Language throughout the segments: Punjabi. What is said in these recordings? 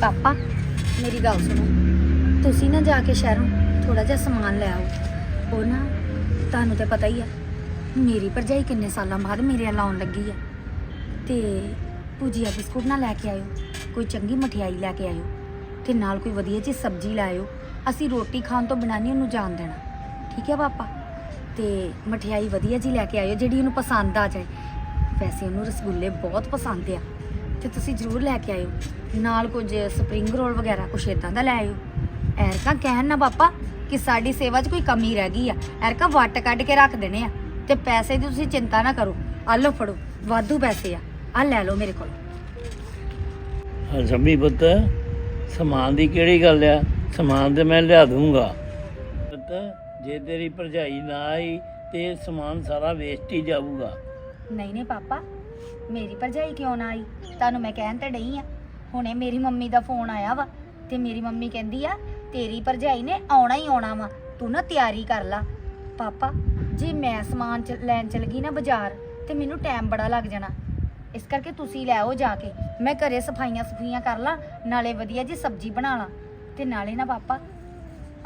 ਪਾਪਾ, ਮੇਰੀ ਗੱਲ ਸੁਣੋ। ਤੁਸੀਂ ਨਾ ਜਾ ਕੇ ਸ਼ਹਿਰੋਂ ਥੋੜਾ ਜਿਹਾ ਸਮਾਨ ਲੈ ਆਓ। ਉਹ ਨਾ ਤੁਹਾਨੂੰ ਤੇ ਪਤਾ ਹੀ ਆ, ਮੇਰੀ ਭਰਜਾਈ ਕਿੰਨੇ ਸਾਲਾਂ ਬਾਅਦ ਮੇਰੇ ਨਾਲ ਆਉਣ ਲੱਗੀ ਆ। ਤੇ ਭੁਜੀਆ ਬਿਸਕੁਟ ਨਾ ਲੈ ਕੇ ਆਇਓ, ਕੋਈ ਚੰਗੀ ਮਠਿਆਈ ਲੈ ਕੇ ਆਇਓ, ਤੇ ਨਾਲ ਕੋਈ ਵਧੀਆ ਜਿਹੀ ਸਬਜ਼ੀ ਲੈ ਆਇਓ। ਅਸੀਂ ਰੋਟੀ ਖਾਣ ਤੋਂ ਬਿਨਾਂ ਨਹੀਂ ਉਹਨੂੰ ਜਾਣ ਦੇਣਾ। ਠੀਕ ਹੈ ਪਾਪਾ? ਤੇ ਮਠਿਆਈ ਵਧੀਆ ਜੀ ਲੈ ਕੇ ਆਇਓ ਜਿਹੜੀ ਉਹਨੂੰ ਪਸੰਦ ਆ ਜਾਏ। ਵੈਸੇ ਉਹਨੂੰ ਰਸਗੁੱਲੇ ਬਹੁਤ ਪਸੰਦ ਆ। ਤੇ ਤੁਸੀਂ ਜ਼ਰੂਰ ਲੈ ਕੇ ਆਇਓ। ਨਾਲ ਕੁਝ ਸਪਰਿੰਗ ਰੋਲ ਵਗੈਰਾ ਕੁਛ ਇਦਾਂ ਦਾ ਲੈ ਆਇਓ। ਐਰਕਾ ਕਹਿਣ ਨਾ ਪਾਪਾ ਕਿ ਸਾਡੀ ਸੇਵਾ 'ਚ ਕੋਈ ਕਮੀ ਰਹਿ ਗਈ ਆ। ਐਰਕਾ ਵੱਟ ਕੱਢ ਕੇ ਰੱਖ ਦੇਣੇ ਆ। ਤੇ ਪੈਸੇ ਦੀ ਤੁਸੀਂ ਚਿੰਤਾ ਨਾ ਕਰੋ। ਆ ਲਓ ਫੜੋ ਵਾਧੂ ਪੈਸੇ ਆ। ਆ ਲੈ ਲਓ ਮੇਰੇ ਕੋਲ। ਹਾਂ ਸ਼ੰਮੀ ਪੁੱਤ ਸਮਾਨ ਦੀ ਕਿਹੜੀ ਗੱਲ ਆ? ਸਮਾਨ ਤੇ ਮੈਂ ਲਿਆ ਦੂੰਗਾ ਪੁੱਤ ਜੇ ਤੇਰੀ ਭਰਜਾਈ ਨਾ ਆਈ ਤੇ ਸਮਾਨ ਸਾਰਾ ਵੇਸਟ ਹੀ ਜਾਊਗਾ। ਨਹੀਂ ਨਹੀਂ ਪਾਪਾ ਮੇਰੀ ਭਰਜਾਈ ਕਿਉਂ ਨਾ ਆਈ? ਤੁਹਾਨੂੰ ਮੈਂ ਕਹਿਣ ਤੇ ਡਈ ਆ, ਹੁਣੇ ਮੇਰੀ ਮੰਮੀ ਦਾ ਫੋਨ ਆਇਆ ਵਾ ਤੇ ਮੇਰੀ ਮੰਮੀ ਕਹਿੰਦੀ ਆ, ਤੇਰੀ ਭਰਜਾਈ ਨੇ ਆਉਣਾ ਹੀ ਆਉਣਾ ਵਾ, ਤੂੰ ਨਾ ਤਿਆਰੀ ਕਰ ਲਾ। ਪਾਪਾ, ਜੇ ਮੈਂ ਸਮਾਨ ਚ ਲੈਣ ਚਲ ਗਈ ਨਾ ਬਾਜ਼ਾਰ, ਤੇ ਮੈਨੂੰ ਟਾਈਮ ਬੜਾ ਲੱਗ ਜਾਣਾ। ਇਸ ਕਰਕੇ ਤੁਸੀਂ ਲੈ ਆਓ ਜਾ ਕੇ, ਮੈਂ ਘਰੇ ਸਫਾਈਆਂ ਸਫੂਈਆਂ ਕਰ ਲਾਂ, ਨਾਲੇ ਵਧੀਆ ਜੀ ਸਬਜ਼ੀ ਬਣਾ ਲਾਂ। ਤੇ ਨਾਲੇ ਨਾ ਪਾਪਾ,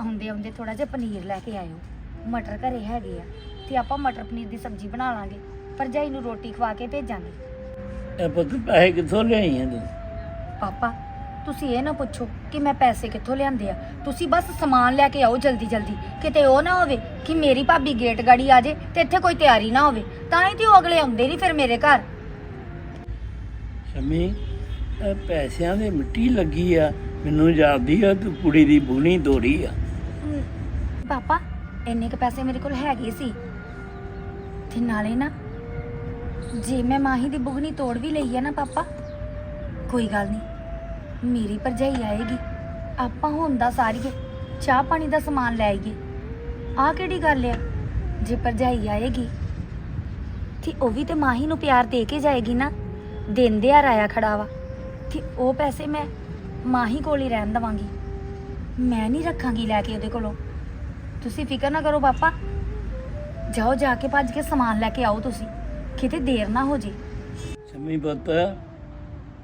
ਆਉਂਦੇ ਆਉਂਦੇ ਥੋੜਾ ਜਿਹਾ ਪਨੀਰ ਲੈ ਕੇ ਆਇਓ। ਮਟਰ ਘਰੇ ਹੈਗੇ ਆ, ਤੇ ਆਪਾਂ ਮਟਰ ਪਨੀਰ ਦੀ ਸਬਜ਼ੀ ਬਣਾ ਲਾਂਗੇ। ਭਰਜਾਈ ਨੂੰ ਰੋਟੀ ਖਵਾ ਕੇ ਭੇਜਾਂਗੇ। ਇਹ ਪੁੱਤ ਪੈਸੇ ਕਿੱਥੋਂ ਲਿਆਈਆਂ ਤੂੰ? ਪਾਪਾ ਤੁਸੀਂ ਇਹ ਨਾ ਪੁੱਛੋ ਕਿ ਮੈਂ ਪੈਸੇ ਕਿੱਥੋਂ ਲਿਆਂਦੇ ਆ। ਤੁਸੀਂ ਬਸ ਸਮਾਨ ਲੈ ਕੇ ਆਓ ਜਲਦੀ ਜਲਦੀ। ਕਿਤੇ ਉਹ ਨਾ ਹੋਵੇ ਕਿ ਮੇਰੀ ਭਾਬੀ ਗੇਟ ਗਾੜੀ ਆ ਜੇ ਤੇ ਇੱਥੇ ਕੋਈ ਤਿਆਰੀ ਨਾ ਹੋਵੇ। ਤਾਂ ਹੀ ਤੇ ਉਹ ਅਗਲੇ ਆਉਂਦੇ ਨਹੀਂ ਫਿਰ ਮੇਰੇ ਘਰ। ਸ਼ੰਮੀ ਇਹ ਪੈਸਿਆਂ ਦੀ ਮਿੱਟੀ ਲੱਗੀ ਆ। ਮੈਨੂੰ ਜਾਪਦੀ ਆ ਤੂੰ ਕੁੜੀ ਦੀ ਬੁਣੀ ਤੋੜੀ ਆ। ਪਾਪਾ ਇੰਨੇ ਕ ਪੈਸੇ ਮੇਰੇ ਕੋਲ ਹੈਗੇ ਸੀ। ਤੇ ਨਾਲੇ ਨਾ ਜੇ ਮੈਂ ਮਾਹੀ ਦੀ ਬੁਗਨੀ ਤੋੜ ਵੀ ਲਈ ਆ ਨਾ ਪਾਪਾ, ਕੋਈ ਗੱਲ ਨਹੀਂ, ਮੇਰੀ ਭਰਜਾਈ ਆਏਗੀ, ਆਪਾਂ ਹੁੰਦਾ ਸਾਰੀਏ, ਚਾਹ ਪਾਣੀ ਦਾ ਸਮਾਨ ਲੈ ਆਈਏ। ਆਹ ਕਿਹੜੀ ਗੱਲ ਆ? ਜੇ ਭਰਜਾਈ ਆਏਗੀ, ਤੇ ਉਹ ਵੀ ਤੇ ਮਾਹੀ ਨੂੰ ਪਿਆਰ ਦੇ ਕੇ ਜਾਏਗੀ ਨਾ ਦਿੰਦੇ ਆ ਰਾਇਆ ਖੜਾ ਵਾ, ਤੇ ਉਹ ਪੈਸੇ ਮੈਂ ਮਾਹੀ ਕੋਲ ਹੀ ਰਹਿਣ ਦਵਾਂਗੀ। ਮੈਂ ਨਹੀਂ ਰੱਖਾਂਗੀ ਲੈ ਕੇ ਉਹਦੇ ਕੋਲੋਂ। ਤੁਸੀਂ ਫਿਕਰ ਨਾ ਕਰੋ ਪਾਪਾ, ਜਾਓ ਜਾ ਕੇ ਭੱਜ ਕੇ ਸਮਾਨ ਲੈ ਕੇ ਆਓ ਤੁਸੀਂ। ਕਿਤੇ ਦੇਰ ਨਾ ਹੋ ਜੇ। ਸ਼ੰਮੀ ਪੁੱਤ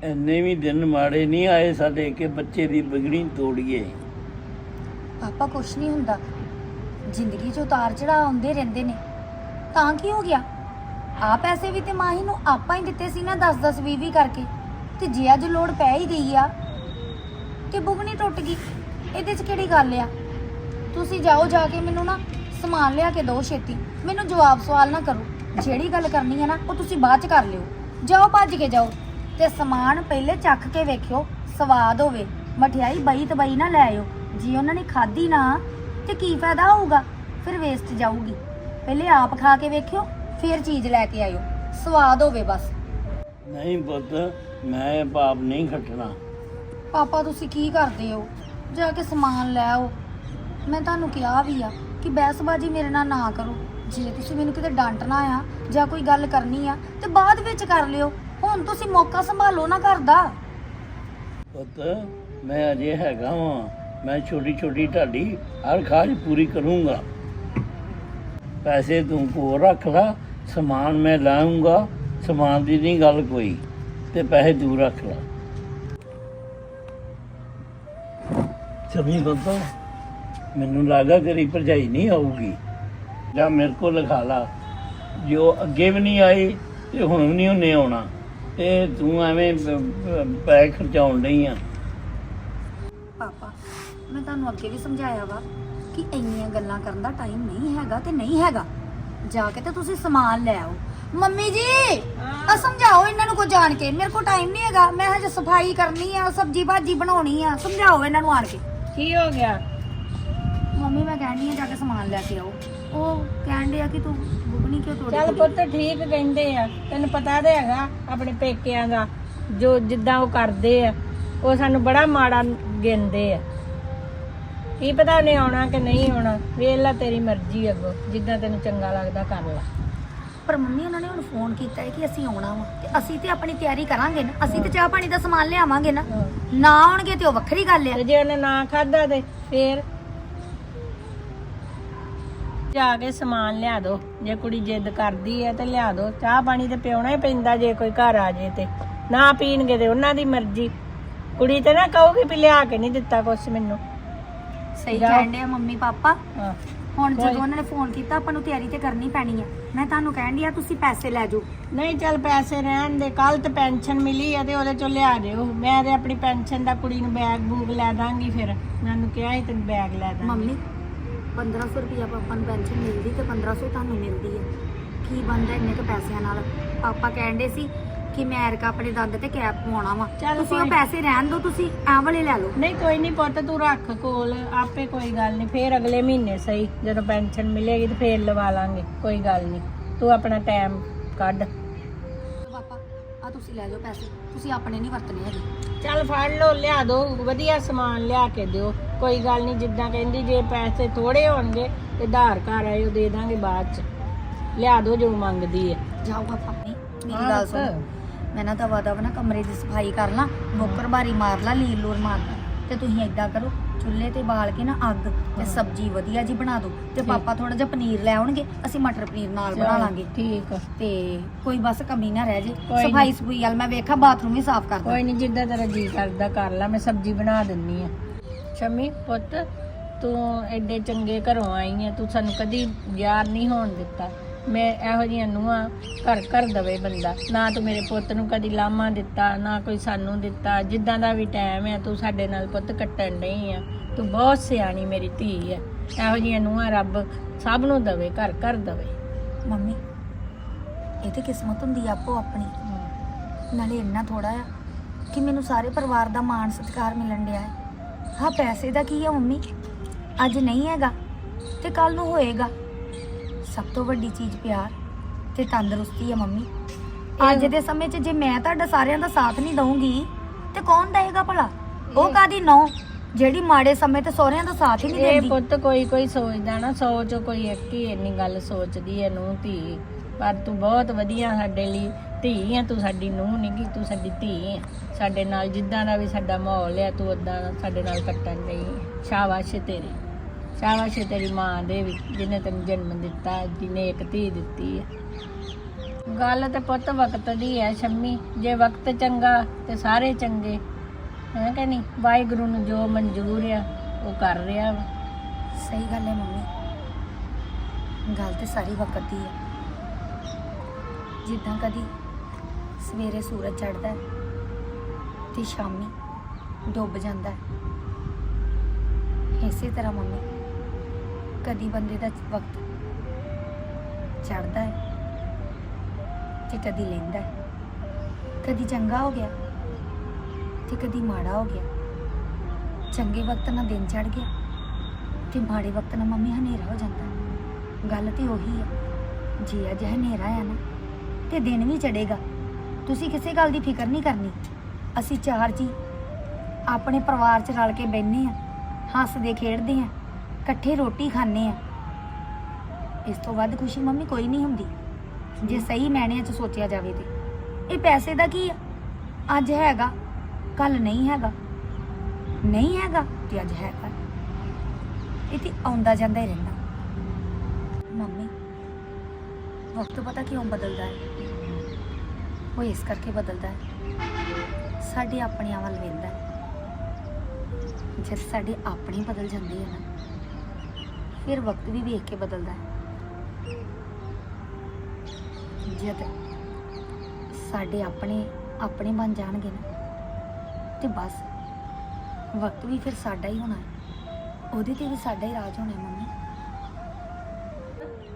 ਇੰਨੇ ਵੀ ਦਿਨ ਮਾੜੇ ਨਹੀਂ ਆਏ ਸਾਡੇ ਕਿ ਬੱਚੇ ਦੀ ਬਿਗੜੀ ਤੋੜੀਏ। ਪਾਪਾ ਕੁਛ ਨਹੀਂ ਹੁੰਦਾ। ਜ਼ਿੰਦਗੀ 'ਚ ਉਤਾਰ ਚੜਾ ਆਉਂਦੇ ਰਹਿੰਦੇ ਨੇ। ਤਾਂ ਕੀ ਹੋ ਗਿਆ? ਆ ਪੈਸੇ ਵੀ ਤੇ ਮਾਹੀ ਨੂੰ ਆਪਾਂ ਹੀ ਦਿੱਤੇ ਸੀ ਨਾ 10 10 20 20 ਕਰਕੇ। ਤੇ ਜੇ ਅੱਜ ਲੋੜ ਪੈ ਹੀ ਗਈ ਆ ਤੇ ਬੁਗਣੀ ਟੁੱਟ ਗਈ। ਇਹਦੇ 'ਚ ਕਿਹੜੀ ਗੱਲ ਆ? ਤੁਸੀਂ ਜਾਓ ਜਾ ਕੇ ਮੈਨੂੰ ਨਾ ਸਮਾਨ ਲਿਆ ਕੇ ਦਿਓ ਛੇਤੀ। ਮੈਨੂੰ ਜਵਾਬ ਸਵਾਲ ਨਾ ਕਰੋ। ਜਿਹੜੀ ਗੱਲ ਕਰਨੀ ਹੈ ਨਾ ਉਹ ਤੁਸੀਂ ਬਾਅਦ 'ਚ ਕਰ ਲਿਓ। ਜਾਓ ਭੱਜ ਕੇ ਜਾਓ। ਤੇ ਸਮਾਨ ਪਹਿਲੇ ਚੱਖ ਕੇ ਵੇਖਿਓ ਸਵਾਦ ਹੋਵੇ। ਮਠਿਆਈ ਬਈ ਤਬਈ ਨਾ ਲੈ ਆਇਓ। ਜੇ ਉਹਨਾਂ ਨੇ ਖਾਧੀ ਨਾ ਤੇ ਕੀ ਫਾਇਦਾ ਹੋਊਗਾ? ਫਿਰ ਵੇਸਟ ਜਾਊਗੀ। ਪਹਿਲੇ ਆਪ ਖਾ ਕੇ ਵੇਖਿਓ ਫਿਰ ਚੀਜ਼ ਲੈ ਕੇ ਆਇਓ। ਸਵਾਦ ਹੋਵੇ ਬਸ। ਨਹੀਂ ਪੁੱਤ ਮੈਂ ਪਾਪ ਨਹੀਂ ਖੱਟਣਾ। ਪਾਪਾ ਤੁਸੀਂ ਕੀ ਕਰਦੇ ਹੋ? ਜਾ ਕੇ ਸਮਾਨ ਲੈ ਆਓ। ਮੈਂ ਤੁਹਾਨੂੰ ਕਿਹਾ ਵੀ ਆ ਕਿ ਬਹਿਸਬਾਜੀ ਮੇਰੇ ਨਾਲ ਨਾ ਕਰੋ। ਜੇ ਤੁਸੀਂ ਮੈਨੂੰ ਕਿਤੇ ਡਾਂਟਣਾ ਆ ਜਾਂ ਕੋਈ ਗੱਲ ਕਰਨੀ ਆ, ਤੇ ਬਾਅਦ ਵਿੱਚ ਕਰ ਲਿਓ। ਹੁਣ ਤੁਸੀਂ ਮੌਕਾ ਸੰਭਾਲੋ ਨਾ ਘਰ ਦਾ। ਪੁੱਤ, ਮੈਂ ਅਜੇ ਹੈਗਾ ਵਾਂ। ਮੈਂ ਛੋਟੀ ਛੋਟੀ ਢਾਡੀ ਹਰ ਖਾਜ ਪੂਰੀ ਕਰੂੰਗਾ। ਪੈਸੇ ਤੂੰ ਕੋਲ ਰੱਖ ਲੈ, ਸਮਾਨ ਮੈਂ ਲਾਉਂਗਾ ਸਮਾਨ ਦੀ ਨਹੀਂ ਗੱਲ ਕੋਈ, ਤੇ ਪੈਸੇ ਤੂੰ ਰੱਖ ਲੈ। ਸਮੀ ਬੰਦਾ ਮੈਨੂੰ ਲੱਗਾ ਤੇਰੀ ਭਰਜਾਈ ਨਹੀਂ ਆਊਗੀ। ਜਾਂ ਮੇਰੇ ਕੋਲ ਲਿਖਾ ਲਾ। ਜੋ ਅੱਗੇ ਵੀ ਨਹੀਂ ਆਈ ਤੇ ਹੁਣ ਵੀ ਨਹੀਂ ਉਹਨੇ ਆਉਣਾ। ਤੇ ਤੂੰ ਐਵੇਂ ਪੈਸੇ ਖਰਚਾਉਣ ਡਈ ਆ। ਪਾਪਾ ਮੈਂ ਤੁਹਾਨੂੰ ਅੱਗੇ ਵੀ ਸਮਝਾਇਆ ਵਾ ਕਿ ਇੰਨੀਆਂ ਗੱਲਾਂ ਕਰਨ ਦਾ ਟਾਈਮ ਨਹੀਂ ਹੈਗਾ ਤੇ ਨਹੀਂ ਹੈਗਾ। ਜਾ ਕੇ ਤੇ ਤੁਸੀਂ ਸਮਾਨ ਲੈ ਆਓ। ਮੰਮੀ ਜੀ ਆ ਸਮਝਾਓ ਇਹਨਾਂ ਨੂੰ ਕੋ ਜਾਣ ਕੇ। ਮੇਰੇ ਕੋਲ ਟਾਈਮ ਨਹੀਂ ਹੈਗਾ। ਮੈਂ ਹਜੇ ਸਫ਼ਾਈ ਕਰਨੀ ਆ ਸਬਜੀ ਭਾਜੀ ਬਣਾਉਣੀ ਆ। ਸਮਝਾਓ ਇਹਨਾਂ ਨੂੰ ਆਣ ਕੇ। ਕੀ ਹੋ ਗਿਆ? ਮੰਮੀ ਮੈਂ ਕਹਿਣੀ ਆ ਜਾ ਕੇ ਸਮਾਨ ਲੈ ਕੇ ਆਓ। ਉਹ ਕਹਿੰਦੇ ਆ ਕਿ ਤੂੰ ਬੁਗਣੀ ਕਿਉਂ ਤੋੜੀ ਚੱਲ? ਪੁੱਤ ਠੀਕ ਕਹਿੰਦੇ ਆ। ਤੈਨੂੰ ਪਤਾ ਤੇ ਹੈਗਾ ਆਪਣੇ ਪੇਕਿਆਂ ਦਾ ਜੋ ਜਿੱਦਾਂ ਉਹ ਕਰਦੇ ਆ ਉਹ ਸਾਨੂੰ ਬੜਾ ਮਾੜਾ ਗਿਣਦੇ ਆ। ਕੀ ਪਤਾ ਉਹਨੇ ਆਉਣਾ ਕਿ ਨਹੀਂ ਆਉਣਾ ਵੇਖ ਲੈ ਤੇਰੀ ਮਰਜ਼ੀ ਅੱਗੋ ਜਿੱਦਾਂ ਤੈਨੂੰ ਚੰਗਾ ਲੱਗਦਾ ਕਰ ਲੈ। ਪਰ ਮੰਮੀ ਉਹਨਾਂ ਨੇ ਹੁਣ ਫੋਨ ਕੀਤਾ ਹੈ ਕਿ ਅਸੀਂ ਆਉਣਾ ਵਾ ਤੇ ਅਸੀਂ ਤੇ ਆਪਣੀ ਤਿਆਰੀ ਕਰਾਂਗੇ ਨਾ ਅਸੀਂ ਤੇ ਚਾਹ ਪਾਣੀ ਦਾ ਸਮਾਨ ਲਿਆਵਾਂਗੇ ਨਾ ਨਾ ਆਉਣਗੇ ਤੇ ਉਹ ਵੱਖਰੀ ਗੱਲ ਆ। ਤੇ ਜੇ ਉਹਨੇ ਨਾ ਖਾਦਾ ਤੇ ਫੇਰ ਜਾ ਕੇ ਸਮਾਨ ਲਿਆ ਦੋ। ਜੇ ਕੁੜੀ ਜਿੱਦ ਕਰਦੀ ਹੈ ਤੇ ਲਿਆ ਦੋ। ਚਾਹ ਪਾਣੀ ਤੇ ਪਿਉਣਾ ਹੀ ਪੈਂਦਾ ਜੇ ਕੋਈ ਘਰ ਆ ਜੇ ਤੇ। ਨਾ ਪੀਣਗੇ ਤੇ ਉਹਨਾਂ ਦੀ ਮਰਜ਼ੀ। ਕੁੜੀ ਤੇ ਨਾ ਕਹੂਗੀ ਵੀ ਲਿਆ ਕੇ ਨਹੀਂ ਦਿੱਤਾ ਕੁਛ ਮੈਨੂੰ। ਸਹੀ ਜਾਓ। ਕਹਿਣ ਡਿਆ ਮੰਮੀ ਪਾਪਾ। ਹਾਂ। ਹੁਣ ਜਦੋਂ ਉਹਨਾਂ ਨੇ ਫੋਨ ਕੀਤਾ ਆਪਾਂ ਨੂੰ ਤਿਆਰੀ ਤੇ ਕਰਨੀ ਪੈਣੀ ਆ। ਮੈਂ ਤੁਹਾਨੂੰ ਕਹਿਣ ਡਿਆ ਤੁਸੀਂ ਪੈਸੇ ਲੈ ਜਾਓ। ਨਹੀਂ ਚੱਲ ਪੈਸੇ ਰਹਿਣ ਦੇ। ਕੱਲ ਤੇ ਪੈਨਸ਼ਨ ਮਿਲੀ ਆ ਤੇ ਉਹਦੇ ਚੋਂ ਲਿਆ ਦਿਓ। ਮੈਂ ਤੇ ਆਪਣੀ ਪੈਨਸ਼ਨ ਦਾ ਕੁੜੀ ਨੂੰ ਬੈਗ ਬੂਗ ਲੈ ਦਾਂਗੀ ਫਿਰ। ਮੈਨੂੰ ਕਿਹਾ ਸੀ ਤੈਨੂੰ ਬੈਗ ਲੈ ਦਾਂਗੀ। ਮੰਮੀ 1500 ਰੁਪਇਆ ਪਾਪਾ ਨੂੰ ਪੈਨਸ਼ਨ ਮਿਲਦੀ ਤੇ 1500 ਤੁਹਾਨੂੰ ਮਿਲਦੀ ਹੈ ਕੀ ਬਣਦਾ ਇੰਨੇ ਕੁ ਪੈਸਿਆਂ ਨਾਲ? ਪਾਪਾ ਕਹਿੰਦੇ ਸੀ ਕਿ ਮੈਂ ਐਰਕਾ ਆਪਣੇ ਦੰਦ ਤੇ ਕੈਪ ਪਵਾਉਣਾ ਵਾ। ਚੱਲ ਤੁਸੀਂ ਉਹ ਕੋਈ- ਪੈਸੇ ਰਹਿਣ ਦਿਓ ਤੁਸੀਂ ਆਹ ਵਾਲੇ ਲੈ ਲਓ। ਨਹੀਂ ਕੋਈ ਨਹੀਂ ਪੁੱਤ ਤੂੰ ਰੱਖ ਕੋਲ ਆਪੇ ਕੋਈ ਗੱਲ ਨਹੀਂ। ਫੇਰ ਅਗਲੇ ਮਹੀਨੇ ਸਹੀ ਜਦੋਂ ਪੈਨਸ਼ਨ ਮਿਲੇਗੀ ਤੇ ਫੇਰ ਲਵਾ ਲਾਂਗੇ ਕੋਈ ਗੱਲ ਨਹੀਂ। ਤੂੰ ਆਪਣਾ ਟਾਈਮ ਕੱਢ। ਪਾਪਾ ਆ ਤੁਸੀਂ ਲੈ ਜਾਓ ਪੈਸੇ। ਤੁਸੀਂ ਆਪਣੇ ਨਹੀਂ ਵਰਤਣੇ ਹੈਗੇ। ਚੱਲ ਫੜ ਲਓ ਲਿਆ ਦੋ ਵਧੀਆ ਸਮਾਨ ਲਿਆ ਕੇ ਦਿਓ। ਕੋਈ ਗੱਲ ਨਹੀਂ ਜਿੱਦਾਂ ਕਹਿੰਦੀ ਜੇ ਪੈਸੇ ਥੋੜੇ ਹੋਣਗੇ ਤੇ ਆਧਾਰ ਘਰ ਆਇਓ ਦੇ ਦਾਂਗੇ ਬਾਅਦ ਚ। ਲਿਆ ਦੋ ਜੋ ਮੰਗਦੀ ਹੈ ਜਾਓ ਪਾਪਾ ਮੇਰੀ ਗੱਲ ਸੁਣ। ਮੈਂ ਨਾ ਦਵਾ ਦਵਾ ਨਾ ਕਮਰੇ ਦੀ ਸਫ਼ਾਈ ਕਰ ਲਾਂ ਨੌਕਰ ਬਾਰੀ ਮਾਰ ਲਾਂ ਲੀਰ ਲੂਰ ਮਾਰ ਲਾਂ। ਤੇ ਤੁਸੀਂ ਏਦਾਂ ਕਰੋ ਚੁੱਲ੍ਹੇ ਤੇ ਬਾਲ ਕੇ ਨਾ ਅੱਗ ਤੇ ਸਬਜ਼ੀ ਵਧੀਆ ਜੀ ਬਣਾ ਦਿਓ। ਤੇ। ਪਾਪਾ ਥੋੜਾ ਜਿਹਾ ਪਨੀਰ ਲੈ ਆਉਣਗੇ ਅਸੀਂ ਮਟਰ ਪਨੀਰ ਨਾਲ ਬਣਾ ਲਾਂਗੇ। ਠੀਕ। ਤੇ ਕੋਈ ਬਸ ਕਮੀ ਨਾ ਰਹਿ ਜੇ। ਸਫ਼ਾਈ ਸਫੂਈ ਵਾਲ ਮੈਂ ਵੇਖਾਂ ਬਾਥਰੂਮ ਵੀ ਸਾਫ਼ ਕਰ ਦਾਂ ਕੋਈ ਨਹੀਂ ਜਿੱਦਾਂ ਤੇਰਾ ਜੀ ਕਰਦਾ ਕਰ ਲੈ ਮੈਂ ਸਬਜ਼ੀ ਬਣਾ ਦਿੰਨੀ ਆ। ਸ਼ਮੀ ਪੁੱਤ ਤੂੰ ਐਡੇ ਚੰਗੇ ਘਰੋਂ ਆਈ ਆ ਤੂੰ ਸਾਨੂੰ ਕਦੀ ਯਾਰ ਨਹੀਂ ਹੋਣ ਦਿੱਤਾ। ਮੈਂ ਇਹੋ ਜਿਹੀਆਂ ਨੂੰਹਾਂ ਘਰ ਘਰ ਦਵੇ ਬੰਦਾ। ਨਾ ਤੂੰ ਮੇਰੇ ਪੁੱਤ ਨੂੰ ਕਦੀ ਲਾਮਾ ਦਿੱਤਾ ਨਾ ਕੋਈ ਸਾਨੂੰ ਦਿੱਤਾ। ਜਿੱਦਾਂ ਦਾ ਵੀ ਟਾਈਮ ਆ ਤੂੰ ਸਾਡੇ ਨਾਲ ਪੁੱਤ ਕੱਟਣ ਨਹੀਂ ਆ। ਤੂੰ ਬਹੁਤ ਸਿਆਣੀ ਮੇਰੀ ਧੀ ਆ। ਇਹੋ ਜਿਹੀਆਂ ਨੂੰਹਾਂ ਰੱਬ ਸਭ ਨੂੰ ਦਵੇ ਘਰ ਘਰ ਦਵੇ। ਮੰਮੀ ਇਹ ਤੇ ਕਿਸਮਤ ਹੁੰਦੀ ਆ ਆਪੋ ਆਪਣੀ। ਨਾਲੇ ਇੰਨਾ ਥੋੜਾ ਆ ਕਿ ਮੈਨੂੰ ਸਾਰੇ ਪਰਿਵਾਰ ਦਾ ਮਾਣ ਸਤਿਕਾਰ ਮਿਲਣ ਡਿਆ ਹੈ। ਹਾਂ ਪੈਸੇ ਦਾ ਕੀ ਆ ਮੰਮੀ? ਅੱਜ ਨਹੀਂ ਹੈਗਾ ਤੇ ਕੱਲ ਨੂੰ ਹੋਏਗਾ। ਸਭ ਤੋਂ ਵੱਡੀ ਚੀਜ਼ ਪਿਆਰ ਤੇ ਤੰਦਰੁਸਤੀ ਆ ਮੰਮੀ। ਅੱਜ ਦੇ ਸਮੇਂ 'ਚ ਜੇ ਮੈਂ ਤੁਹਾਡਾ ਸਾਰਿਆਂ ਦਾ ਸਾਥ ਨਹੀਂ ਦਊਂਗੀ ਤੇ ਕੌਣ ਦੇਗਾ ਭਲਾ? ਉਹ ਕਾਦੀ ਨੌ ਜਿਹੜੀ ਮਾੜੇ ਸਮੇਂ ਤੇ ਸਹੁਰਿਆਂ ਦਾ ਸਾਥ ਹੀ ਨਹੀਂ ਇਹ ਦਿੰਦੀ। ਪੁੱਤ ਕੋਈ ਕੋਈ ਸੋਚਦਾ ਨਾ ਸੋਚ ਕੋਈ ਇੱਕ ਹੀ ਇੰਨੀ ਗੱਲ ਸੋਚਦੀ ਹੈ ਨੂੰ ਧੀ। ਪਰ ਤੂੰ ਬਹੁਤ ਵਧੀਆ ਸਾਡੇ ਲਈ ਧੀ ਆ, ਤੂੰ ਸਾਡੀ ਨੂੰਹ ਨਹੀਂ ਗੀ, ਤੂੰ ਸਾਡੀ ਧੀ ਆ। ਸਾਡੇ ਨਾਲ ਜਿੱਦਾਂ ਦਾ ਵੀ ਸਾਡਾ ਮਾਹੌਲ ਆ, ਤੂੰ ਉਦਾਂ ਸਾਡੇ ਨਾਲ ਕੱਟਣ ਲਈ ਸ਼ਾਬਾਸ਼ ਏ ਤੇਰੀ। ਸ਼ਾਬਾਸ਼ ਤੇਰੀ ਮਾਂ ਦੇ ਵੀ, ਜਿਹਨੇ ਤੈਨੂੰ ਜਨਮ ਦਿੱਤਾ, ਜਿਹਨੇ ਇੱਕ ਧੀ ਦਿੱਤੀ ਹੈ ਗੱਲ ਤੇ ਪੁੱਤ ਵਕਤ ਦੀ ਹੈ ਸ਼ੰਮੀ। ਜੇ ਵਕਤ ਚੰਗਾ ਤੇ ਸਾਰੇ ਚੰਗੇ। ਹੈ ਕਿ ਨਹੀਂ? ਵਾਹਿਗੁਰੂ ਨੂੰ ਜੋ ਮਨਜ਼ੂਰ ਆ, ਉਹ ਕਰ ਰਿਹਾ ਵਾ। ਸਹੀ ਗੱਲ ਹੈ ਮੰਮੀ। ਗੱਲ ਤੇ ਸਾਰੀ ਵਕਤ ਦੀ ਹੈ ਜਿੱਦਾਂ ਕਦੀ ਸਵੇਰੇ ਸੂਰਜ ਚੜ੍ਹਦਾ ਹੈ ਤੇ ਸ਼ਾਮੀ ਡੁੱਬ ਜਾਂਦਾ ਹੈ। ਇਸੇ ਤਰ੍ਹਾਂ ਮੰਮੀ, ਕਦੀ ਬੰਦੇ ਦਾ ਵਕਤ ਚੜ੍ਹਦਾ ਹੈ ਤੇ ਕਦੀ ਲੈਂਦਾ ਹੈ। ਕਦੀ ਚੰਗਾ ਹੋ ਗਿਆ ਤੇ ਕਦੀ ਮਾੜਾ ਹੋ ਗਿਆ। ਚੰਗੇ ਵਕਤ ਨਾਲ ਦਿਨ ਚੜ ਗਿਆ ਤੇ ਮਾੜੇ ਵਕਤ ਨਾਲ ਮੰਮੀ ਹਨੇਰਾ ਹੋ ਜਾਂਦਾ। ਗੱਲ ਤੇ ਉਹੀ ਹੈ, ਜੇ ਅੱਜ ਹਨੇਰਾ ਆ ਨਾ ਤੇ ਦਿਨ ਵੀ ਚੜੇਗਾ। ਤੁਸੀਂ ਕਿਸੇ ਗੱਲ ਦੀ ਫਿਕਰ ਨਹੀਂ ਕਰਨੀ। ਅਸੀਂ ਚਾਰ ਜੀ ਆਪਣੇ ਪਰਿਵਾਰ 'ਚ ਰਲ ਕੇ ਬੈਠਨੇ ਆ ਹੱਸਦੇ ਖੇਡਦੇ ਆ ਇਕੱਠੇ ਰੋਟੀ ਖਾਂਦੇ ਆ ਇਸ ਤੋਂ ਵੱਧ ਖੁਸ਼ੀ ਮੰਮੀ ਕੋਈ ਨਹੀਂ ਹੁੰਦੀ, ਜੇ ਸਹੀ ਮੈਨਿਆਂ 'ਚ ਸੋਚਿਆ ਜਾਵੇ ਤੇ। ਇਹ ਪੈਸੇ ਦਾ ਕੀ ਆ? ਅੱਜ ਹੈਗਾ, ਕੱਲ ਨਹੀਂ ਹੈਗਾ। ਨਹੀਂ ਹੈਗਾ ਤੇ ਅੱਜ ਹੈਗਾ। ਇਹ ਤੇ ਆਉਂਦਾ ਜਾਂਦਾ ਹੀ ਰਹਿੰਦਾ ਮੰਮੀ ਵਕਤ ਪਤਾ ਕਿਉਂ ਬਦਲਦਾ ਹੈ ਉਹ ਇਸ ਕਰਕੇ ਬਦਲਦਾ ਹੈ ਸਾਡੇ ਆਪਣਿਆਂ ਵੱਲ ਵੇਂਦਾ ਹੈ ਜਦ ਸਾਡੇ ਆਪਣੇ ਬਦਲ ਜਾਂਦੇ ਹੈ ਨਾ ਫਿਰ ਵਕਤ ਵੀ ਵੇਖ ਕੇ ਬਦਲਦਾ ਹੈ ਜਦ ਸਾਡੇ ਆਪਣੇ ਆਪਣੇ ਬਣ ਜਾਣਗੇ ਨਾ ਤੇ ਬਸ ਵਕਤ ਵੀ ਫਿਰ ਸਾਡਾ ਹੀ ਹੋਣਾ ਹੈ ਉਹਦੇ ਤੇ ਵੀ ਸਾਡਾ ਹੀ ਰਾਜ ਹੋਣਾ ਹੈ ਮੰਮੀ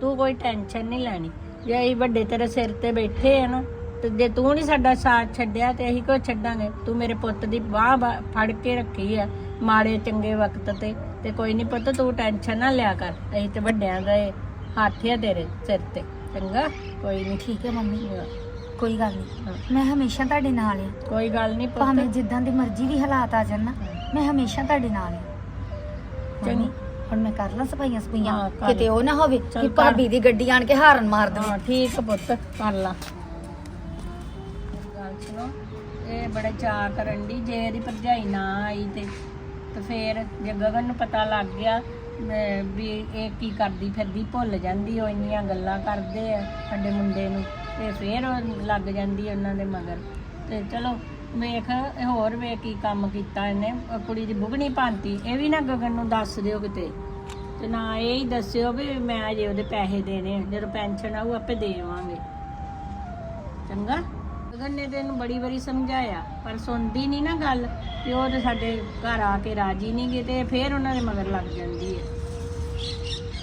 ਤੂੰ ਕੋਈ ਟੈਨਸ਼ਨ ਨਹੀਂ ਲੈਣੀ ਜੇ ਅਸੀਂ ਵੱਡੇ ਤੇਰੇ ਸਿਰ ਤੇ ਬੈਠੇ ਆ ਨਾ ਤੇ ਜੇ ਤੂੰ ਨਹੀਂ ਸਾਡਾ ਸਾਥ ਛੱਡਿਆ ਤੇ ਅਸੀਂ ਕਿਉਂ ਛੱਡਾਂਗੇ? ਤੂੰ ਮੇਰੇ ਪੁੱਤ ਦੀ ਬਾਹ ਫੜ ਕੇ ਰੱਖੀ ਆ ਮਾੜੇ ਚੰਗੇ ਵਕਤ ਤੇ। ਤੇ ਕੋਈ ਨਹੀਂ ਪੁੱਤ ਤੂੰ ਟੈਨਸ਼ਨ ਨਾ ਲਿਆ ਕਰ। ਅਸੀਂ ਤੇ ਵੱਡਿਆਂ ਦਾ ਹੱਥ ਆ ਤੇਰੇ ਸਿਰ ਤੇ। ਚੰਗਾ? ਕੋਈ ਨਹੀਂ ਠੀਕ ਹੈ ਮੰਮੀ। ਕੋਈ ਗੱਲ ਨਹੀਂ ਹਾਂ। ਮੈਂ ਹਮੇਸ਼ਾ ਤੁਹਾਡੇ ਨਾਲ ਆ। ਕੋਈ ਗੱਲ ਨਹੀਂ ਭਾਵੇਂ ਪੁੱਤ ਜਿੱਦਾਂ ਦੇ ਮਰਜ਼ੀ ਵੀ ਹਾਲਾਤ ਆ ਜਾਣ ਨਾ ਮੈਂ ਹਮੇਸ਼ਾ ਤੁਹਾਡੇ ਨਾਲ ਆ। ਚੰਗਾ। ਹੁਣ ਮੈਂ ਕਰ ਲਾਂ ਸਫਾਈਆਂ ਸਫਾਈਆਂ ਹਾਂ, ਕਰ ਕਿਤੇ ਉਹ ਨਾ ਹੋਵੇ ਚੱਲ ਕਿ ਕਰ। ਭਾਬੀ ਦੀ ਗੱਡੀ ਆਣ ਕੇ ਹਾਰਨ ਮਾਰ ਦੇਵੇ। ਹਾਂ ਠੀਕ ਪੁੱਤ ਕਰ ਲਾ। ਗੱਲ ਸੁਣੋ ਇਹ ਬੜੇ ਚਾਅ ਕਰਨ ਦੀ ਜੇ ਇਹਦੀ ਭਰਜਾਈ ਨਾ ਆਈ ਤੇ ਤੇ ਫੇਰ ਜੇ ਗਗਨ ਨੂੰ ਪਤਾ ਲੱਗ ਗਿਆ ਮੈਂ ਵੀ ਇਹ ਕੀ ਕਰਦੀ ਫਿਰਦੀ ਭੁੱਲ ਜਾਂਦੀ ਉਹ ਇੰਨੀਆਂ ਗੱਲਾਂ ਕਰਦੇ ਆ ਸਾਡੇ ਮੁੰਡੇ ਨੂੰ ਤੇ ਫੇਰ ਉਹ ਲੱਗ ਜਾਂਦੀ ਉਹਨਾਂ ਦੇ ਮਗਰ। ਤੇ ਚਲੋ ਵੇਖ ਇਹ ਹੋਰ ਵੇ ਕੀ ਕੰਮ ਕੀਤਾ ਇਹਨੇ। ਉਹ ਕੁੜੀ ਦੀ ਬੁਗਣੀ ਭਾਂਤੀ, ਇਹ ਵੀ ਨਾ ਗਗਨ ਨੂੰ ਦੱਸ ਦਿਓ ਕਿਤੇ। ਤੇ ਨਾ ਇਹ ਹੀ ਦੱਸਿਓ ਵੀ ਮੈਂ ਅਜੇ ਉਹਦੇ ਪੈਸੇ ਦੇਣੇ ਆ। ਜਦੋਂ ਪੈਨਸ਼ਨ ਆਊ ਆਪੇ ਦੇਵਾਂਗੇ। ਚੰਗਾ? ਗਗਨ ਨੇ ਤੈਨੂੰ ਬੜੀ ਵਾਰੀ ਸਮਝਾਇਆ, ਪਰ ਸੁਣਦੀ ਨਹੀਂ ਨਾ ਗੱਲ। ਤੇ ਉਹ ਤੇ ਸਾਡੇ ਘਰ ਆ ਕੇ ਰਾਜੀ ਨਹੀਂ ਗੇ ਤੇ ਫੇਰ ਉਹਨਾਂ ਦੇ ਮਗਰ ਲੱਗ ਜਾਂਦੀ ਹੈ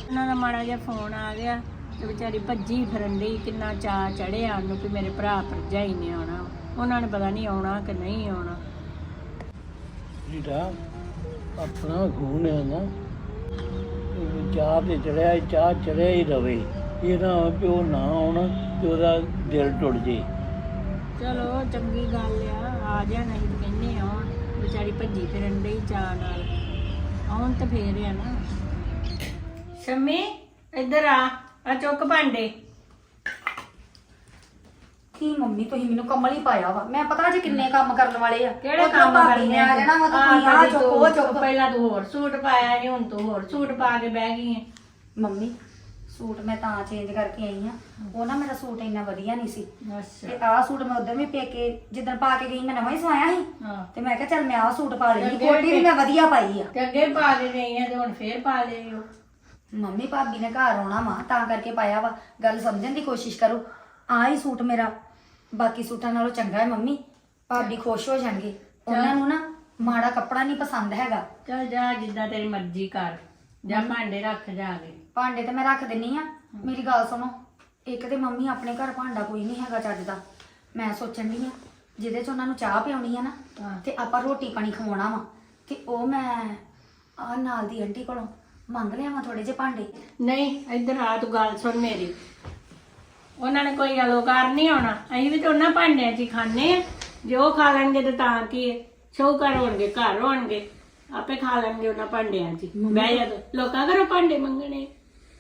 ਉਹਨਾਂ ਦਾ ਮਾੜਾ ਜਿਹਾ ਫੋਨ ਆ ਗਿਆ ਤੇ ਵਿਚਾਰੀ ਭੱਜੀ ਫਿਰਨ ਡਈ, ਕਿੰਨਾ ਚਾਅ ਚੜਿਆ ਉਹਨੂੰ ਕਿ ਮੇਰੇ ਭਰਾ ਭਰਜਾਈ ਨੇ ਆਉਣਾ। ਵਾ ਉਹਨਾਂ ਨੇ ਪਤਾ ਨਹੀਂ ਆਉਣਾ ਕਿ ਨਹੀਂ ਆਉਣਾ। ਜਿਹੜਾ ਆਪਣਾ ਖੂਨ ਹੈ ਨਾ ਉਹ ਚਾਹ ਤੇ ਚੜਿਆ ਚਾਹ ਚੜਿਆ ਹੀ ਰਵੇ। ਇਹ ਨਾ ਹੋਵੇ ਵੀ ਉਹ ਨਾ ਆਉਣ ਤੇ ਉਹਦਾ ਦਿਲ ਟੁੱਟ ਜੇ। ਚਲੋ ਚੰਗੀ ਗੱਲ ਆ। ਆ ਜਾ ਨਹੀਂ ਤੇ ਕਹਿੰਦੇ ਆਉਣ। ਵਿਚਾਰੀ ਭੱਜੀ ਫਿਰਨ ਡਈ ਚਾਅ ਨਾਲ। ਆਉਣ ਤੇ ਫੇਰ ਆ ਨਾ। ਸ਼ਮੀ ਇੱਧਰ ਆ। ਆ ਚੁੱਕ ਭਾਂਡੇ। ਕੀ ਮੰਮੀ ਤੁਸੀਂ ਮੈਨੂੰ ਕਮਲ ਹੀ ਪਾਇਆ ਵਾ। ਮੈਂ ਪਤਾ ਜੇ ਕਿੰਨੇ ਕੰਮ ਕਰਨ ਵਾਲੇ ਆ। ਕਿਹੜੇ ਕੰਮ ਭਾਬੀ ਕਰਨੇ ਨੇ ਆ? ਜਾਣਾ ਵਾ ਤੁਸੀਂ ਆ ਕਦੀ ਚੁੱਕ ਤੂੰ- ਉਹ ਚੁੱਕ ਪਹਿਲਾਂ ਤੂੰ ਹੋਰ ਸੂਟ ਪਾਇਆ ਸੀ ਹੁਣ ਤੂੰ ਹੋਰ ਸੂਟ ਪਾ ਕੇ ਬਹਿ ਗਈ ਹੈ ਮੰਮੀ ਸੂਟ ਮੈਂ ਤਾਂ ਚੇਂਜ ਕਰਕੇ ਆਈ ਆ। ਉਹ ਨਾ ਮੇਰਾ ਸੂਟ ਇੰਨਾ ਵਧੀਆ ਨਹੀਂ ਸੀ। ਅੱਛਾ। ਤੇ ਆਹ ਸੂਟ ਮੈਂ ਉਧਰ ਵੀ ਪੇਕੇ ਜਿੱਦਣ ਪਾ ਕੇ ਗਈ ਮੈਂ ਨਵਾਂ ਹੀ ਸਵਾਇਆ ਸੀ। ਹਾਂ। ਤੇ ਮੈਂ ਕਿਹਾ ਚੱਲ ਮੈਂ ਆਹ ਸੂਟ ਪਾ ਅੱਗੇ ਕੋਟੀ ਵੀ ਮੈਂ ਵਧੀਆ ਪਾਈ ਆ। ਤੇ ਅੱਗੇ ਪਾ ਕੇ ਗਈ ਆ ਤੇ ਹੁਣ ਫੇਰ ਪਾ ਲਈ ਉਹ ਮੰਮੀ ਭਾਬੀ ਨੇ ਘਰ ਆਉਣਾ ਵਾ ਤਾਂ ਕਰਕੇ ਪਾਇਆ ਵਾ। ਗੱਲ ਸਮਝਣ ਦੀ ਕੋਸ਼ਿਸ਼ ਕਰੋ। ਆਹ ਹੀ ਸੂਟ ਮੇਰਾ ਬਾਕੀ ਸੂਟਾਂ ਨਾਲੋਂ ਚੰਗਾ ਹੈ ਮੰਮੀ। ਭਾਬੀ ਖੁਸ਼ ਹੋ ਜਾਣਗੇ। ਉਹਨਾਂ ਨੂੰ ਨਾ ਮਾੜਾ ਕੱਪੜਾ ਨਹੀਂ ਪਸੰਦ ਹੈਗਾ। ਚੱਲ ਜਾ ਜਿੱਦਾਂ ਤੇਰੀ ਮਰਜ਼ੀ ਕਰ। ਜਾਂ ਭਾਂਡੇ ਰੱਖ ਜਾ ਕੇ। ਭਾਂਡੇ ਤੇ ਮੈਂ ਰੱਖ ਦਿੰਨੀ ਆ। ਮੇਰੀ ਗੱਲ ਸੁਣੋ। ਇੱਕ ਤੇ ਮੰਮੀ ਆਪਣੇ ਘਰ ਭਾਂਡਾ ਕੋਈ ਨਹੀਂ ਹੈਗਾ ਚੱਜ ਦਾ। ਮੈਂ ਸੋਚਣ ਦੀ ਆ ਜਿਹਦੇ ਚ ਉਹਨਾਂ ਨੂੰ ਚਾਹ ਪਿਆਉਣੀ ਆ ਨਾ ਹਾਂ। ਤੇ ਆਪਾਂ ਰੋਟੀ ਪਾਣੀ ਖਵਾਉਣਾ ਵਾ। ਤੇ ਉਹ ਮੈਂ ਆ ਨਾਲ ਦੀ ਆਂਟੀ ਕੋਲੋਂ ਮੰਗ ਲਿਆ ਵਾ ਥੋੜੇ ਜਿਹੇ ਭਾਂਡੇ। ਨਹੀਂ ਇੱਧਰ ਆ ਤੂੰ ਗੱਲ ਸੁਣ ਮੇਰੀ। ਉਹਨਾਂ ਨੇ ਕੋਈ ਅਲੋਕਾਰ ਨਹੀਂ ਆਉਣਾ। ਅਸੀਂ ਵੀ ਤਾਂ ਉਹਨਾਂ ਭਾਂਡਿਆਂ 'ਚ ਹੀ ਖਾਣੇ ਆ ਜੇ ਉਹ ਖਾ ਲੈਣਗੇ ਤੇ ਤਾਂ ਕੀ ਹੈ? ਸ਼ੌਕਰ ਹੋਣਗੇ ਘਰ ਹੋਣਗੇ। ਆਪੇ ਖਾ ਲੈਣਗੇ ਉਹਨਾਂ ਭਾਂਡਿਆਂ 'ਚ ਹੀ। ਬਹਿ ਜਾ ਤੂੰ। ਲੋਕਾਂ ਘਰੋਂ ਭਾਂਡੇ ਮੰਗਣੇ।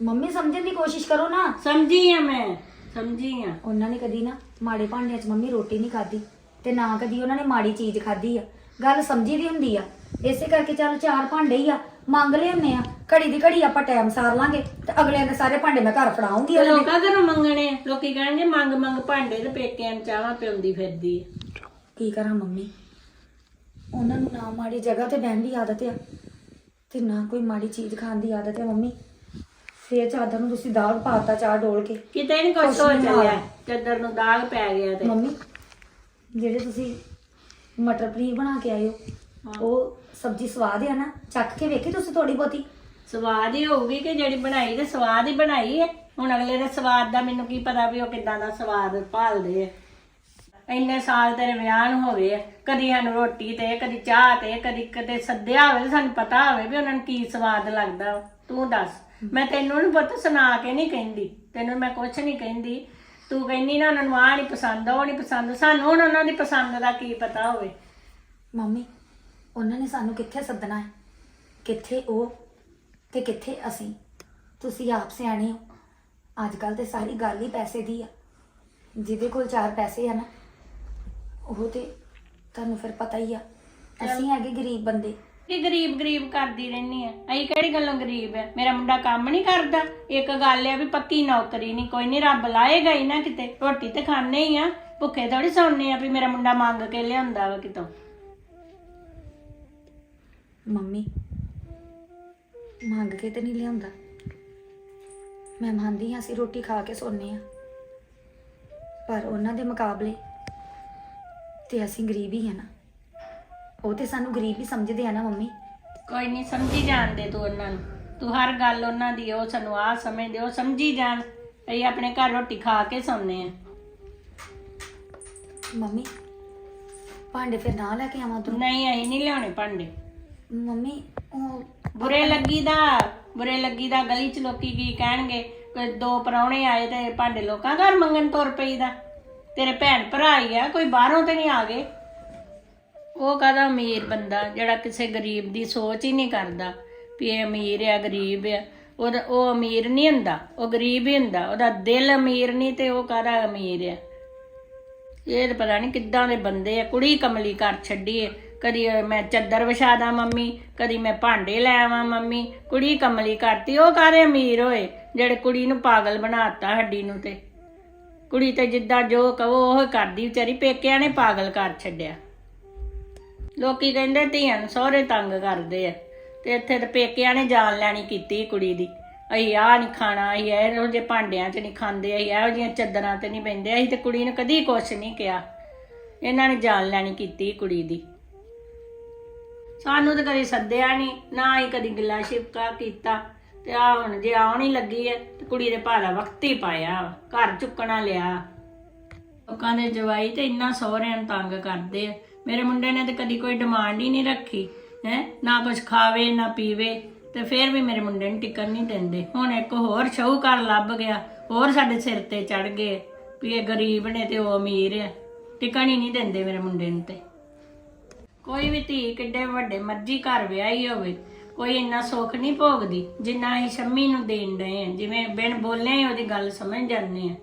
ਮੰਮੀ ਸਮਝਣ ਦੀ ਕੋਸ਼ਿਸ਼ ਕਰੋ ਨਾ। ਸਮਝੀ ਆ ਮੈਂ। ਸਮਝੀ ਆ ਉਹਨਾਂ ਨੇ ਕਦੀ ਨਾ ਮਾੜੇ ਭਾਂਡਿਆਂ 'ਚ ਮੰਮੀ ਰੋਟੀ ਨਹੀਂ ਖਾਧੀ ਤੇ ਨਾ ਕਦੀ ਉਹਨਾਂ ਨੇ ਮਾੜੀ ਚੀਜ਼ ਖਾਧੀ ਆ। ਗੱਲ ਸਮਝੀ ਦੀ ਹੁੰਦੀ ਆ। ਇਸੇ ਕਰਕੇ ਚੱਲ ਚਾਰ ਭਾਂਡੇ ਹੀ ਆ ਮੰਗ ਲਿਆਉਂਦੇ ਆ ਘੜੀ ਦੀ ਘੜੀ ਆਪਾਂ ਟਾਈਮ ਸਾਰ ਲਾਂਗੇ ਤੇ ਅਗਲਿਆਂ ਦੇ ਸਾਰੇ ਭਾਂਡੇ ਮੈਂ ਘਰ ਫੜਾਉਂਗੀ ਤੇ ਲੋਕਾਂ ਘਰੋਂ ਮੰਗਣੇ ਆ। ਲੋਕੀ ਕਹਿਣਗੇ ਮੰਗ ਮੰਗ ਭਾਂਡੇ ਤੇ ਪੇਕਿਆਂ ਨੂੰ ਚਾਹਾਂ ਪਿਉਂਦੀ ਫਿਰਦੀ ਆ। ਕੀ ਕਰਾਂ ਮੰਮੀ ਉਹਨਾਂ ਨੂੰ ਨਾ ਮਾੜੀ ਜਗ੍ਹਾ ਤੇ ਬਹਿਣ ਦੀ ਆਦਤ ਆ ਤੇ ਨਾ ਕੋਈ ਮਾੜੀ ਚੀਜ਼ ਖਾਣ ਦੀ ਆਦਤ ਆ ਮੰਮੀ ਫੇਰ ਚਾਦਰ ਨੂੰ ਤੁਸੀਂ ਦਾਗ ਪਾਤਾ ਚਾਹ ਡੋਲ ਕੇ ਕਿਤੇ ਨਹੀਂ ਕੁਛ ਕੁਛ ਹੋ ਨੀ ਚੱਲਿਆ ਹੋਇਆ। ਚੱਦਰ ਨੂੰ ਦਾਗ ਪੈ ਗਿਆ ਤੇ ਮੰਮੀ ਜਿਹੜੇ ਤੁਸੀਂ ਮਟਰ ਪਨੀਰ ਬਣਾ ਕੇ ਆਏ ਹੋ ਹਾਂ। ਉਹ ਸਬਜ਼ੀ ਸਵਾਦ ਆ ਨਾ ਚੱਖ ਕੇ ਵੇਖੀ ਤੁਸੀਂ ਥੋੜੀ ਬਹੁਤੀ? ਸਵਾਦ ਹੀ ਹੋਊਗੀ ਕਿ ਜਿਹੜੀ ਬਣਾਈ ਤੇ ਸਵਾਦ ਹੀ ਬਣਾਈ ਹੈ। ਹੁਣ ਅਗਲੇ ਦੇ ਸਵਾਦ ਦਾ ਮੈਨੂੰ ਕੀ ਪਤਾ ਵੀ ਉਹ ਕਿੱਦਾਂ ਦਾ ਸਵਾਦ ਭਾਲਦੇ ਆ। ਇੰਨੇ ਸਾਲ ਤੇਰੇ ਵਿਆਹ ਨੂੰ ਹੋ ਗਏ ਆ। ਕਦੀ ਸਾਨੂੰ ਰੋਟੀ ਤੇ ਕਦੀ ਚਾਹ ਤੇ ਕਦੀ ਕਦੇ ਸੱਦਿਆ ਹੋਵੇ ਸਾਨੂੰ ਪਤਾ ਹੋਵੇ ਵੀ ਉਹਨਾਂ ਨੂੰ ਕੀ ਸਵਾਦ ਲੱਗਦਾ। ਤੂੰ ਦੱਸ ਮੈਂ ਤੈਨੂੰ ਨੀ ਪੁੱਤ ਸੁਣਾ ਕੇ ਨਹੀਂ ਕਹਿੰਦੀ। ਤੈਨੂੰ ਮੈਂ ਕੁਛ ਨਹੀਂ ਕਹਿੰਦੀ। ਤੂੰ ਕਹਿੰਦੀ ਨਾ ਉਹਨਾਂ ਨੂੰ ਆਹ ਨਹੀਂ ਪਸੰਦ ਉਹ ਨਹੀਂ ਪਸੰਦ। ਸਾਨੂੰ ਹੁਣ ਉਹਨਾਂ ਦੀ ਪਸੰਦ ਦਾ ਕੀ ਪਤਾ ਹੋਵੇ। ਮੰਮੀ ਉਹਨਾਂ ਨੇ ਸਾਨੂੰ ਕਿੱਥੇ ਸੱਦਣਾ ਹੈ? ਕਿੱਥੇ ਉਹ ਤੇ ਕਿੱਥੇ ਅਸੀਂ? ਤੁਸੀਂ ਆਪ ਸਿਆਣੇ ਹੋ। ਅੱਜ ਕੱਲ ਤੇ ਸਾਰੀ ਗੱਲ ਹੀ ਪੈਸੇ ਦੀ ਆ। ਜਿਹਦੇ ਕੋਲ ਚਾਰ ਪੈਸੇ ਆ ਨਾ ਉਹ ਤੇ ਤੁਹਾਨੂੰ ਫਿਰ ਪਤਾ ਹੀ ਆ। ਅਸੀਂ ਹੈਗੇ ਗਰੀਬ ਬੰਦੇ। ਕਿ ਗਰੀਬ ਗਰੀਬ ਕਰਦੀ ਰਹਿਨੀ ਆ? ਅਸੀਂ ਕਿਹੜੀ ਗੱਲੋਂ ਗਰੀਬ ਆ? ਮੇਰਾ ਮੁੰਡਾ ਕੰਮ ਨਹੀਂ ਕਰਦਾ। ਇੱਕ ਗੱਲ ਆ ਵੀ ਪੱਕੀ ਨੌਕਰੀ ਨਹੀਂ। ਕੋਈ ਨਹੀਂ ਰੱਬ ਲਾਏਗਾ ਹੀ ਨਾ ਕਿਤੇ। ਰੋਟੀ ਤੇ ਖਾਣੇ ਹੀ ਆ। ਭੁੱਖੇ ਥੋੜੀ ਸੌਣੇ ਆ ਵੀ ਮੇਰਾ ਮੁੰਡਾ ਮੰਗ ਕੇ ਲਿਆਉਂਦਾ ਵਾ ਕਿਤੋਂ। ਮੰਮੀ ਮੰਗ ਕੇ ਤੇ ਨਹੀਂ ਲਿਆਉਂਦਾ। ਮੈਂ ਮੰਨਦੀ ਹਾਂ ਅਸੀਂ ਰੋਟੀ ਖਾ ਕੇ ਸੋਨੇ ਆ ਪਰ ਉਹਨਾਂ ਦੇ ਮੁਕਾਬਲੇ ਤੇ ਅਸੀਂ ਗਰੀਬ ਹੀ ਆ ਨਾ। ਉਹ ਤੇ ਸਾਨੂੰ ਗਰੀਬ ਹੀ ਸਮਝਦੇ ਆ ਨਾ ਮੰਮੀ। ਕੋਈ ਨਹੀਂ ਸਮਝੀ ਜਾਣਦੇ ਤੂੰ ਉਹਨਾਂ ਨੂੰ। ਤੂੰ ਹਰ ਗੱਲ ਉਹਨਾਂ ਦੀ ਉਹ ਸਾਨੂੰ ਆ ਸਮਝਦੇ ਉਹ ਸਮਝੀ ਜਾਣ। ਅਸੀਂ ਆਪਣੇ ਘਰ ਰੋਟੀ ਖਾ ਕੇ ਸੌਂਦੇ ਆ ਮੰਮੀ ਭਾਂਡੇ ਫਿਰ ਨਾ ਲੈ ਕੇ ਆਵਾਂ ਤੂੰ? ਨਹੀਂ ਅਸੀਂ ਨਹੀਂ ਲਿਆਉਣੇ ਭਾਂਡੇ। ਮੰਮੀ ਉਹ ਬੁਰੇ ਲੱਗੀਦਾ ਬੁਰੇ ਲੱਗੀਦਾ ਗਲੀ ਚ ਲੋਕੀ ਕੀ ਕਹਿਣਗੇ? ਕੋਈ ਦੋ ਪਰੌਣੇ ਆਏ ਤੇ ਭਾਂਡੇ ਲੋਕਾਂ ਘਰ ਮੰਗਣ ਤੁਰ ਪਈਦਾ ਤੇਰੇ ਭੈਣ ਭਰਾ ਹੀ ਆ ਕੋਈ ਬਾਹਰੋਂ ਤੇ ਨਹੀਂ ਆ ਗਏ। ਉਹ ਕਹਦਾ ਅਮੀਰ ਬੰਦਾ ਜਿਹੜਾ ਕਿਸੇ ਗਰੀਬ ਦੀ ਸੋਚ ਹੀ ਨਹੀਂ ਕਰਦਾ ਵੀ ਇਹ ਅਮੀਰ ਆ ਗਰੀਬ ਆ। ਉਹਦਾ ਉਹ ਅਮੀਰ ਨਹੀਂ ਹੁੰਦਾ ਉਹ ਗਰੀਬ ਹੀ ਹੁੰਦਾ। ਉਹਦਾ ਦਿਲ ਅਮੀਰ ਨਹੀਂ ਤੇ ਉਹ ਕਹਦਾ ਅਮੀਰ ਆ? ਇਹ ਤਾਂ ਪਤਾ ਨਹੀਂ ਕਿੱਦਾਂ ਦੇ ਬੰਦੇ ਆ ਕੁੜੀ ਕਮਲੀ ਕਰ ਛੱਡੀਏ ਕਦੀ ਮੈਂ ਚੱਦਰ ਵਿਛਾ ਦਾਂ ਮੰਮੀ, ਕਦੀ ਮੈਂ ਭਾਂਡੇ ਲੈ ਆਵਾਂ ਮੰਮੀ। ਕੁੜੀ ਕਮਲੀ ਕਰਤੀ, ਉਹ ਕਾਰੇ ਅਮੀਰ ਹੋਏ? ਜਿਹੜੇ ਕੁੜੀ ਨੂੰ ਪਾਗਲ ਬਣਾਤਾ ਹੱਡੀ ਨੂੰ ਤੇ। ਕੁੜੀ ਤੇ ਜਿੱਦਾਂ ਜੋ ਕਹੋ, ਉਹ ਕਰਦੀ, ਵਿਚਾਰੀ ਪੇਕਿਆਂ ਨੇ ਪਾਗਲ ਕਰ ਛੱਡਿਆ। ਲੋਕੀ ਕਹਿੰਦੇ ਧੀਆਂ ਨੂੰ ਸਹੁਰੇ ਤੰਗ ਕਰਦੇ ਆ। ਤੇ ਇੱਥੇ ਤੇ ਪੇਕਿਆਂ ਨੇ ਜਾਨ ਲੈਣੀ ਕੀਤੀ ਕੁੜੀ ਦੀ। ਅਸੀਂ ਆਹ ਨਹੀਂ ਖਾਣਾ ਅਸੀਂ ਇਹੋ ਜਿਹੇ ਭਾਂਡਿਆਂ 'ਚ ਨਹੀਂ ਖਾਂਦੇ ਅਸੀਂ ਇਹੋ ਜਿਹੀਆਂ ਚੱਦਰਾਂ ਤੇ ਨਹੀਂ ਬੈੰਦੇ ਅਸੀਂ ਤੇ ਕੁੜੀ ਨੂੰ ਕਦੀ ਕੁਛ ਨਹੀਂ ਕਿਹਾ। ਇਹਨਾਂ ਨੇ ਜਾਨ ਲੈਣੀ ਕੀਤੀ ਕੁੜੀ ਦੀ। ਸਾਨੂੰ ਤਾਂ ਕਦੀ ਸੱਦਿਆ ਨਹੀਂ ਨਾ ਹੀ ਕਦੀ ਗਿੱਲਾ ਸ਼ਿਪਕਾ ਕੀਤਾ। ਤੇ ਆ ਹੁਣ ਜੇ ਆਉਣ ਹੀ ਲੱਗੀ ਹੈ ਤੇ ਕੁੜੀ ਦੇ ਭਾਰਾ ਵਕਤ ਹੀ ਪਾਇਆ ਵਾ, ਘਰ ਚੁੱਕਣਾ ਲਿਆ। ਲੋਕਾਂ ਦੇ ਜਵਾਈ ਤੇ ਇੰਨਾ ਸਹੁਰਿਆਂ ਨੂੰ ਤੰਗ ਕਰਦੇ ਆ। ਮੇਰੇ ਮੁੰਡੇ ਨੇ ਤੇ ਕਦੀ ਕੋਈ ਡਿਮਾਂਡ ਹੀ ਨਹੀਂ ਰੱਖੀ ਹੈ? ਨਾ ਕੁਝ ਖਾਵੇ ਨਾ ਪੀਵੇ ਤੇ ਫਿਰ ਵੀ ਮੇਰੇ ਮੁੰਡੇ ਨੂੰ ਟਿਕਣ ਨਹੀਂ ਦਿੰਦੇ। ਹੁਣ ਇੱਕ ਹੋਰ ਸ਼ਾਹੂਕਾਰ ਲੱਭ ਗਿਆ ਹੋਰ ਸਾਡੇ ਸਿਰ ਤੇ ਚੜ ਗਏ ਵੀ ਇਹ ਗਰੀਬ ਨੇ ਤੇ ਉਹ ਅਮੀਰ ਆ। ਟਿਕਣ ਹੀ ਨਹੀਂ ਦਿੰਦੇ ਮੇਰੇ ਮੁੰਡੇ ਨੂੰ ਤੇ। ਕੋਈ ਵੀ ਧੀ ਕਿੱਡੇ ਵੱਡੇ ਮਰਜ਼ੀ ਘਰ ਵਿਆਹੀ ਹੋਵੇ, ਕੋਈ ਇੰਨਾ ਸੁੱਖ ਨਹੀਂ ਭੋਗਦੀ, ਜਿੰਨਾ ਅਸੀਂ ਸ਼ੰਮੀ ਨੂੰ ਦੇਣ ਡਏ ਆ ਜਿਵੇਂ ਬਿਨ ਬੋਲੇ ਹੀ ਉਹਦੀ ਗੱਲ ਸਮਝ ਜਾਂਦੇ ਆ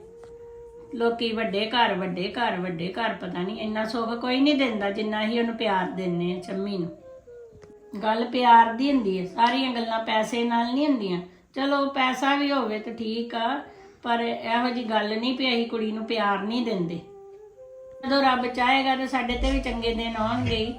ਲੋਕੀ ਵੱਡੇ ਘਰ ਵੱਡੇ ਘਰ ਵੱਡੇ ਘਰ ਪਤਾ ਨਹੀਂ, ਇੰਨਾ ਸੁੱਖ ਕੋਈ ਨਹੀਂ ਦਿੰਦਾ ਜਿੰਨਾ ਅਸੀਂ ਉਹਨੂੰ ਪਿਆਰ ਦਿੰਨੇ ਆ ਸ਼ੰਮੀ ਨੂੰ। ਗੱਲ ਪਿਆਰ ਦੀ ਹੁੰਦੀ ਹੈ, ਸਾਰੀਆਂ ਗੱਲਾਂ ਪੈਸੇ ਨਾਲ ਨਹੀਂ ਹੁੰਦੀਆਂ। ਚਲੋ ਪੈਸਾ ਵੀ ਹੋਵੇ ਤਾਂ ਠੀਕ ਆ, ਪਰ ਇਹੋ ਜੀ ਗੱਲ ਨਹੀਂ ਵੀ ਅਸੀਂ ਕੁੜੀ ਨੂੰ ਪਿਆਰ ਨਹੀਂ ਦਿੰਦੇ। ਜਦੋਂ ਰੱਬ ਚਾਹੇਗਾ ਤਾਂ ਸਾਡੇ ਤੇ ਵੀ ਚੰਗੇ ਦਿਨ ਆਉਣਗੇ